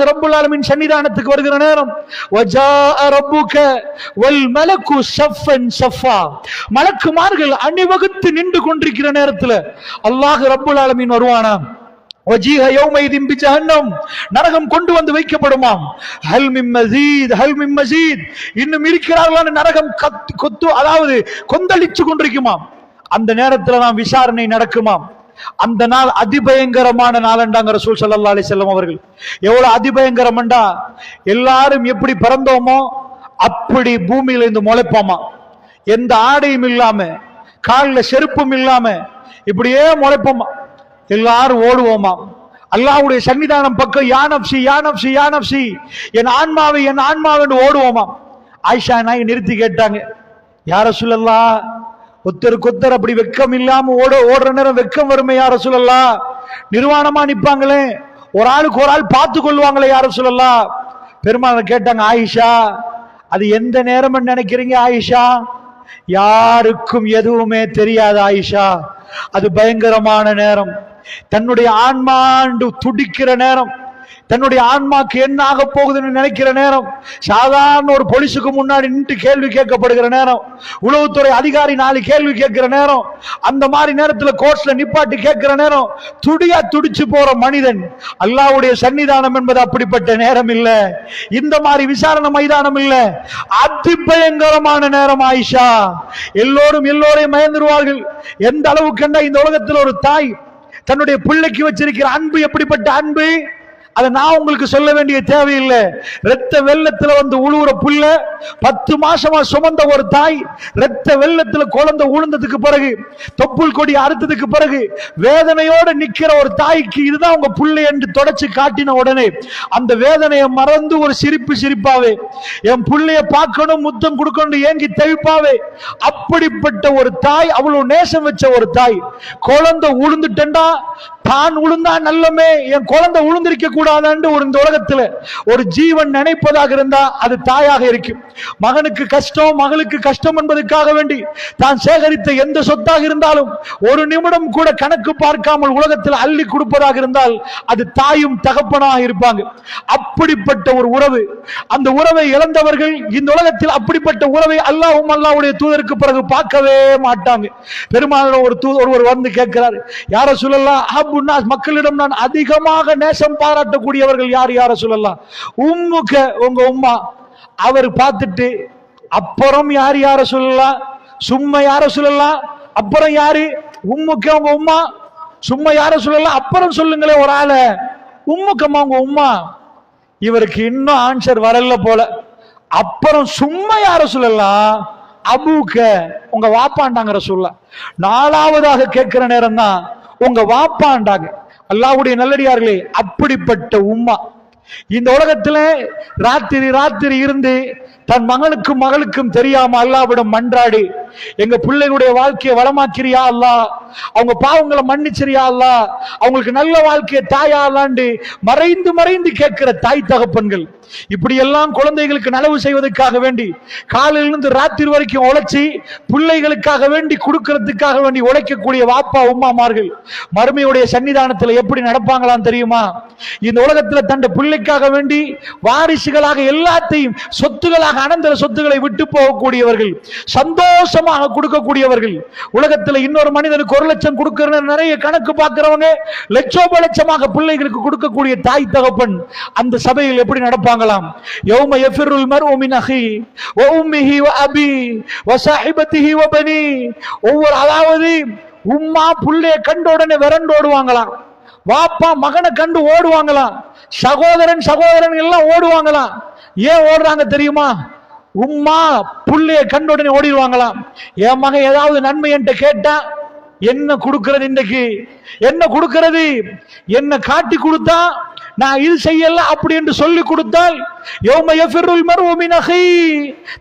ரப்புல் ஆலமின் சன்னிதானத்துக்கு வருகிற நேரம் ரப்புக வல் மலக்கு மலக்குமார்கள் அணிவகுத்து நின்று கொண்டிருக்கிற நேரத்துல அல்லாஹ் ரப்புல் ஆலமீன் வருவானாம் வஜீஹ யௌமைதின் பிஜஹன்னம். நரகம் கொண்டு வந்து வைக்கப்படுமாம். ஹல் மிம் மஸீத் ஹல் மிம் மஸீத் இன்னும் இருக்கிறார்களான நரகம் கத்து கொத்து அதாவது கொந்தளிச்சு கொண்டிருக்குமாம். அந்த நேரத்துல தான் விசாரணை நடக்குமாம். அந்த நாள் அதிபயங்கரமான நாளண்டாங்க ரசூல் சல்லா அலி செல்லம் அவர்கள். எவ்வளவு அதிபயங்கரம்டா எல்லாரும் எப்படி பிறந்தோமோ அப்படி பூமியில இருந்து முளைப்போமா? எந்த ஆடையும் இல்லாம காலில் செருப்பும் இல்லாம இப்படியே முளைப்போமா? எல்லாரும் ஓடுவோமா? அல்லாவுடைய சன்னிதானம் பக்கம் யானப்சி யானப்சி யானப்சி என் ஆன்மாவை என் ஆன்மாவென்று ஓடுவோமா? ஆயிஷா நாய் நிறுத்தி கேட்டாங்க. யார சொல்லலாம் ஒத்தருக்கு ஒத்தர் அப்படி வெக்கம் இல்லாம ஓட ஓடுற நேரம் வெக்கம் வருமே யார சொல்லலாம் நிர்வாணமா நிப்பாங்களே. ஒரு ஆளுக்கு ஒரு ஆள் பார்த்து கொள்வாங்களே யார சொல்லலாம் பெருமாள் கேட்டாங்க ஆயிஷா அது எந்த நேரம் நினைக்கிறீங்க ஆயிஷா? யாருக்கும் எதுவுமே தெரியாது ஆயிஷா. அது பயங்கரமான நேரம். தன்னுடைய ஆன்மாண்டு துடிக்கிற நேரம். தன்னுடைய ஆன்மாக்கு என்ன ஆக போகுதுன்னு நினைக்கிற நேரம் சாதாரண ஒரு போலீஸுக்கு முன்னாடி நின்று கேள்வி கேட்கப்படுகிற நேரம் உளவுத்துறை அதிகாரி நாலு கேள்வி கேட்கிற நேரம் அந்த மாதிரி நேரத்தில் கோர்ட்ஸ்ல நிப்பாட்டி கேட்கிற நேரம் துடியா துடிச்சு போற மனிதன் அல்லாவுடைய சன்னிதானம் என்பது அப்படிப்பட்ட நேரம் இல்லை. இந்த மாதிரி விசாரணை மைதானம் இல்லை. அதிபயங்கரமான நேரம் ஆயிஷா. எல்லோரும் எல்லோரையும் மயந்துருவார்கள். எந்த அளவுக்கு இந்த உலகத்தில் ஒரு தாய் தன்னுடைய பிள்ளைக்கு வச்சிருக்கிற அன்பு எப்படிப்பட்ட அன்பு? அதை நான் உங்களுக்கு சொல்ல வேண்டிய தேவையில்லை. ரத்த வெள்ளத்துல வந்து உழுவுற புள்ள பத்து மாசமா சுமந்த ஒரு தாய் ரத்த வெள்ளத்துல குழந்தை உழுந்ததுக்கு பிறகு தொப்புள் கொடி அறுத்ததுக்கு பிறகு வேதனையோட நிக்கிற ஒரு தாய்க்கு இதுதான் உங்க புள்ளை என்று தொடச்சு காட்டின உடனே அந்த வேதனையை மறந்து ஒரு சிரிப்பு சிரிப்பாவே என் புள்ளைய பார்க்கணும் முத்தம் கொடுக்கணும் ஏங்கி தவிப்பாவே அப்படிப்பட்ட ஒரு தாய் அவ்வளவு நேசம் வச்ச ஒரு தாய் குழந்தை உளுந்துட்டா தான் உளுந்தா நல்லமே என் குழந்தை உளுந்திருக்க கூடாதான்னு ஒரு இந்த உலகத்துல ஒரு ஜீவன் நினைப்பதாக இருந்தா அது தாயாக இருக்கும். மகனுக்கு கஷ்டம் மகளுக்கு கஷ்டம் என்பதற்காக வேண்டி தான் சேகரித்த எந்த சொத்தாக இருந்தாலும் ஒரு நிமிடம் கூட கணக்கு பார்க்காமல் உலகத்தில் அள்ளி கொடுப்பதாக இருந்தால் அது தாயும் தகப்பனாக இருப்பாங்க. அப்படிப்பட்ட ஒரு உறவு. அந்த உறவை இழந்தவர்கள் இந்த உலகத்தில் அப்படிப்பட்ட உறவை அல்லாஹ்வும் அல்லாவுடைய தூதருக்கு பிறகு பார்க்கவே மாட்டாங்க. பெருமாள் ஒரு தூ ஒருவர் வந்து கேட்கிறார் யார சொல்லலாம் மக்களிடம் நான் அதிகமாக நேசம் பாராட்டக்கூடியவர்கள் யார் யார சொல்லலாம் உம்முக்க உங்க உம்மா அவர் பார்த்துட்டு அப்புறம் யார் யார சொல்லலாம் சும்மா யார சொல்லலாம் அப்புறம் யாரு? உம்முக்க உங்க உம்மா? சும்மா யார சொல்லலாம் அப்புறம் சொல்லுங்களேன் ஒரு ஆளை. உம்முக்கம்மா உங்க உம்மா? இவருக்கு இன்னும் ஆன்சர் வரல போல. அப்புறம் சும்மா யார சொல்லலாம் அபூக்க உங்க வாப்பாண்டாங்கிற சொல்ல நாலாவதாக கேட்கிற நேரம் தான் உங்க வாப்பாண்டாங்க. அல்லாவுடைய நல்லடியார்களே அப்படிப்பட்ட உம்மா. இந்த உலகத்துல ராத்திரி ராத்திரி இருந்து தன் மகனுக்கும் மகளுக்கும் தெரியாம அல்லாவிடம் மன்றாடி. எங்க பிள்ளைகளுடைய வாழ்க்கையை வளமாக்கிறியா அல்லா அவங்க பாவங்களை மன்னிச்சிரியா அவங்களுக்கு நல்ல வாழ்க்கையை தாயா மறைந்து மறைந்து கேட்கிற தாய் தகப்பன்கள். இப்படி எல்லாம் குழந்தைகளுக்கு நலவு செய்வதற்காக வேண்டி காலையிலிருந்து ராத்திரி வரைக்கும் உழைச்சி பிள்ளைகளுக்காக வேண்டி கொடுக்கறதுக்காக வேண்டி உழைக்கக்கூடிய வாப்பா உமாமார்கள் மறுமையுடைய சன்னிதானத்தில் எப்படி நடப்பாங்களாம் தெரியுமா? இந்த உலகத்துல தன் பிள்ளைக்காக வேண்டி வாரிசுகளாக எல்லாத்தையும் சொத்துகளாக அனந்தர சொத்துக்களை விட்டு போகக்கூடியவர்கள் சந்தோஷமாக கொடுக்கக்கூடியவர்கள். உலகத்துல இன்னொரு மனிதனுக்கு ஒரு லட்சம் கொடுக்கிற நிறைய கணக்கு பார்க்கிறவங்க லட்சோப லட்சமாக பிள்ளைகளுக்கு கொடுக்கக்கூடிய தாய் தகப்பன் அந்த சபையில் எப்படி நடப்பாங்களாம்? யௌம எஃபிருல் மர்உ மின் அஹி வ உம்மிஹி வ அபி வ சாஹிபத்திஹி வ பனி. ஒவ்வொரு அதாவது உம்மா புள்ளைய கண்ட உடனே விரண்டு ஓடுவாங்களாம். வாப்பா மகனை கண்டு ஓடுவாங்களாம். சகோதரன் சகோதரன் எல்லாம் ஓடுவாங்களாம். ஏன் ஓடுறாங்க தெரியுமா? உம்மா புள்ளைய கண்ட உடனே ஓடிடுவாங்களாம். என் மகன் ஏதாவது நன்மை என்கிட்ட கேட்டா என்ன கொடுக்கறது இன்னைக்கு? என்ன கொடுக்கறது? என்ன காட்டி கொடுத்தா நான் இது செய்யல அப்படி என்று சொல்லி கொடுத்தால் யௌம யஃபிருல்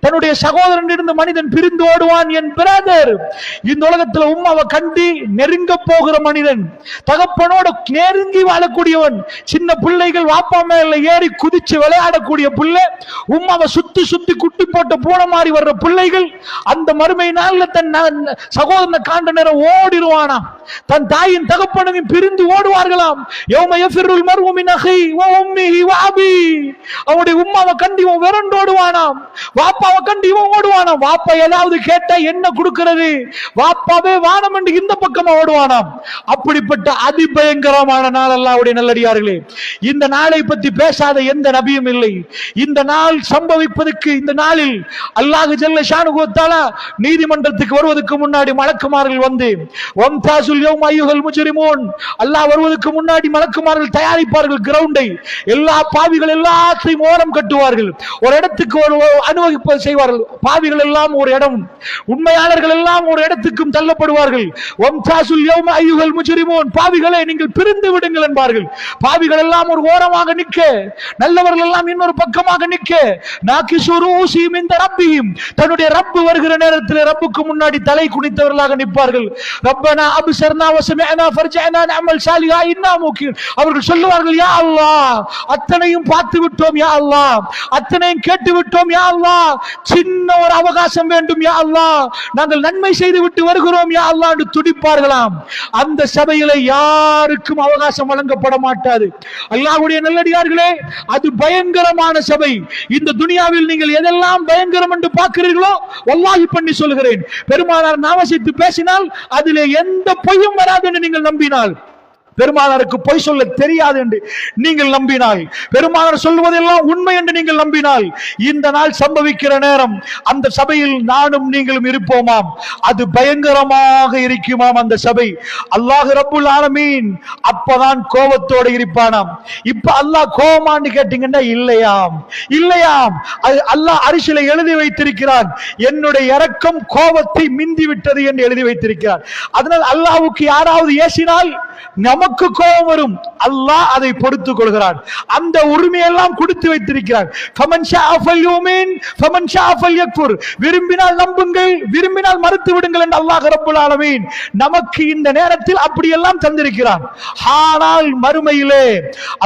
தன்னுடைய சகோதரனிலிருந்து மனிதன் பிரிந்து ஓடுவான் என் பிரதர் இந்த உலகத்துல உம்மாவை கண்டி நெருங்க போகிற மனிதன் தகப்பனோட நெருங்கி வாழக்கூடியவன் சின்ன பிள்ளைகள் வாப்பா மேல ஏறி குதிச்சு விளையாடக்கூடிய பிள்ளை உம்மாவை சுத்தி சுத்தி குட்டி போட்டு பூனை மாதிரி வர்ற பிள்ளைகள் அந்த மறுமை நாள்ல தன் சகோதரனை காண்ட நேரம் ஓடிடுவானா? தன் தாயின் தகப்பனையும் பிரிந்து ஓடுவார்களாம். அவனுடைய கண்டி மர்உ மின் உம்மாவை கண்டு இவன் விரண்டு ஓடுவானாம். வாப்பாவை கண்டி இவன் ஓடுவானாம். வாப்பா ஏதாவது கேட்டா என்ன கொடுக்கிறது? வாப்பாவே வானம் என்று இந்த பக்கமா ஓடுவானாம். அப்படிப்பட்ட அதிபயங்கரமான நாள் அல்லாவுடைய நல்லடியார்களே. இந்த நாளை பத்தி பேசாத எந்த நபியும் இல்லை. இந்த நாள் சம்பவிப்பதற்கு இந்த நாளில் அல்லாஹு ஜல்ல ஷானுகோத்தாலா நீதிமன்றத்துக்கு வருவதற்கு முன்னாடி மலக்குமார்கள் வந்து வம்தாசுல் யோம் ஐயுகல் முஜரிமோன். அல்லாஹ் வருவதற்கு முன்னாடி மலக்குமார்கள் தயாரிப்பார்கள் கிரவுண்டை எல்லா பாவிகள் எல்லாத்தையும் ஓர ஓரம் கட்டுவார்கள். ஒரு இடத்துக்கு ஒரு அனுபவிப்பு செய்வார்கள். பாவிகள் எல்லாம் ஒரு இடம். உண்மையாளர்கள் எல்லாம் ஒரு இடத்துக்கும் தள்ளப்படுவார்கள். வம்தாசுல் யௌம அய்யுஹல் முஜ்ரிமூன். பாவிகளே நீங்கள் பிரிந்து விடுங்கள் என்பார்கள். பாவிகள் எல்லாம் ஒரு ஓரமாக நிற்க. நல்லவர்கள் எல்லாம் இன்னொரு பக்கமாக நிற்க. நாக்கிசுரூசியும் இந்த ரப்பியும். தன்னுடைய ரப்பு வருகிற நேரத்தில் ரப்புக்கு முன்னாடி தலை குனித்தவர்களாக நிற்பார்கள். ரப்பனா அப்சர்னா வசமிஅனா ஃபர்ஜஅனா அமல் சாலிஹா இன்னா முகீன் அவர்கள் சொல்லுவார்கள் யா அல்லாஹ் அத்தனையும் பார்த்து விட்டோம் யா அல்லாஹ். அத்தனையும் கேட்டு விட்டோம் யா அல்லா சின்ன ஒரு அவகாசம் வேண்டும் யா அல்லா நாங்கள் நன்மை செய்து விட்டு வருகிறோம் யா அல்லா என்று துடிப்பார்களாம். அந்த சபையில யாருக்கும் அவகாசம் வழங்கப்பட மாட்டாது. அல்லாஹுடைய நல்லடியார்களே அது பயங்கரமான சபை. இந்த துனியாவில் நீங்கள் எதெல்லாம் பயங்கரம் என்று பார்க்கிறீர்களோ வல்லாஹி பண்ணி சொல்கிறேன். பெருமானார் நாமசித்து பேசினால் அதிலே எந்த பொய்யும் வராது என்று நீங்கள் நம்பினால். பெருமானாருக்கு பொய் சொல்ல தெரியாது என்று நீங்கள் நம்பினால். பெருமானார் சொல்வதெல்லாம் உண்மை என்று நீங்கள் நம்பினால். இந்த நாள் சம்பவிக்கிற நேரம் அந்த சபையில் நானும் நீங்களும் இருப்போமாம். அது பயங்கரமாக இருக்குமாம் அந்த சபை. அல்லாஹ் ரபுல் ஆலமீன் அப்பதான் கோபத்தோட இருப்பானாம். இப்ப அல்லாஹ் கோபமான்னு கேட்டீங்கன்னா இல்லையாம். இல்லையாம். அது அல்லாஹ் அரிசில எழுதி வைத்திருக்கிறான். என்னுடைய இரக்கம் கோபத்தை மிந்தி விட்டது என்று எழுதி வைத்திருக்கிறார் அதனால் அல்லாஹுக்கு யாராவது ஏசினால் நமக்கு கோபம் வரும். அல்லாஹ் அதை பொறுத்துக் கொள்கிறான். அந்த உரிமையெல்லாம் கொடுத்து வைத்திருக்கிறான். ஃபமன் ஷாஅ கமன் ஃபமன் விரும்பினால் நம்புங்கள் விரும்பினால் மறுத்து விடுங்கள் என்று அல்லாஹ் ரப்புல் ஆலமீன் நமக்கு இந்த நேரத்தில் அப்படியெல்லாம் தந்திருக்கிறான். ஆனால் மறுமையிலே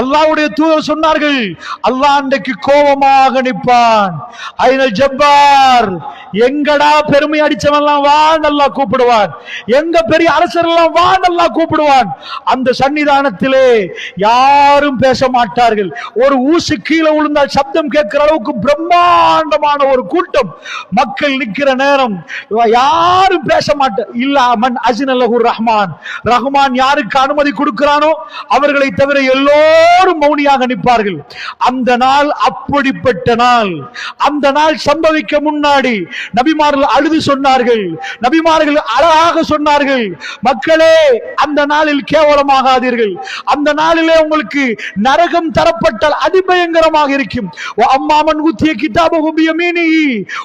அல்லாஹ்வுடைய தூதர் சொன்னார்கள் அல்லாஹ் அன்றைக்கு கோபமாக நிற்பான். ஐநல் ஜப்பார் எங்கடா பெருமை அடிச்சவன் எல்லாம் வா நல்லா கூப்பிடுவான். எங்க பெரிய அரசர் எல்லாம் வா நல்லா கூப்பிடுவான். அந்த சன்னிதானத்திலே யாரும் பேச மாட்டார்கள் ஒரு ஊசு கீழே விழுந்தால் சப்தம் கேட்கிற அளவுக்கு பிரம்மாண்டமான ஒரு கூட்டம். மக்கள் நிக்கிற நேரம். யாரும் பேச மாட்டார் இல்லாமன் அசினல்லஹுர் ரஹ்மான். ரஹ்மான் யாருக்கு அனுமதி கொடுக்கிறானோ அவர்களை தவிர எல்லோரும் மௌனியாக நிற்பார்கள். அந்த நாள் அப்படிப்பட்ட நாள். அந்த நாள் சம்பவிக்க முன்னாடி நபிமார்கள் அழுது சொன்னார்கள். நபிமார்கள் அழகாக சொன்னார்கள். மக்களே அந்த நாளில் கே கேவலமாகாதீர்கள். அந்த நாளிலே உங்களுக்கு நரகம் தரப்பட்டால் அதிபயங்கரமாக இருக்கும். அம்மாமன் ஊத்திய கிதாபு மீனி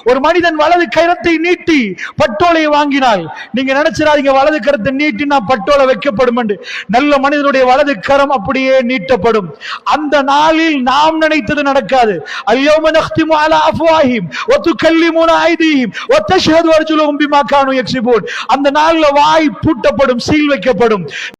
ஒரு மனிதன் வலது கரத்தை நீட்டி பட்டோலை வாங்கினால் நீங்க நினைச்சிடாதீங்க வலது கரத்தை நீட்டினா பட்டோலை வைக்கப்படும் என்று. நல்ல மனிதனுடைய வலது கரம் அப்படியே நீட்டப்படும். அந்த நாளில் நாம் நினைத்தது நடக்காது. அல்யோம நஹ்திமு அலா அஃப்வாஹிம் வ துகல்லிமுனா ஐதீஹிம் வ தஷ்ஹது அர்ஜுலுஹும் பிமா கானூ யக்ஸிபூன் அந்த நாள்ல வாய் பூட்டப்படும் சீல் வைக்கப்படும்.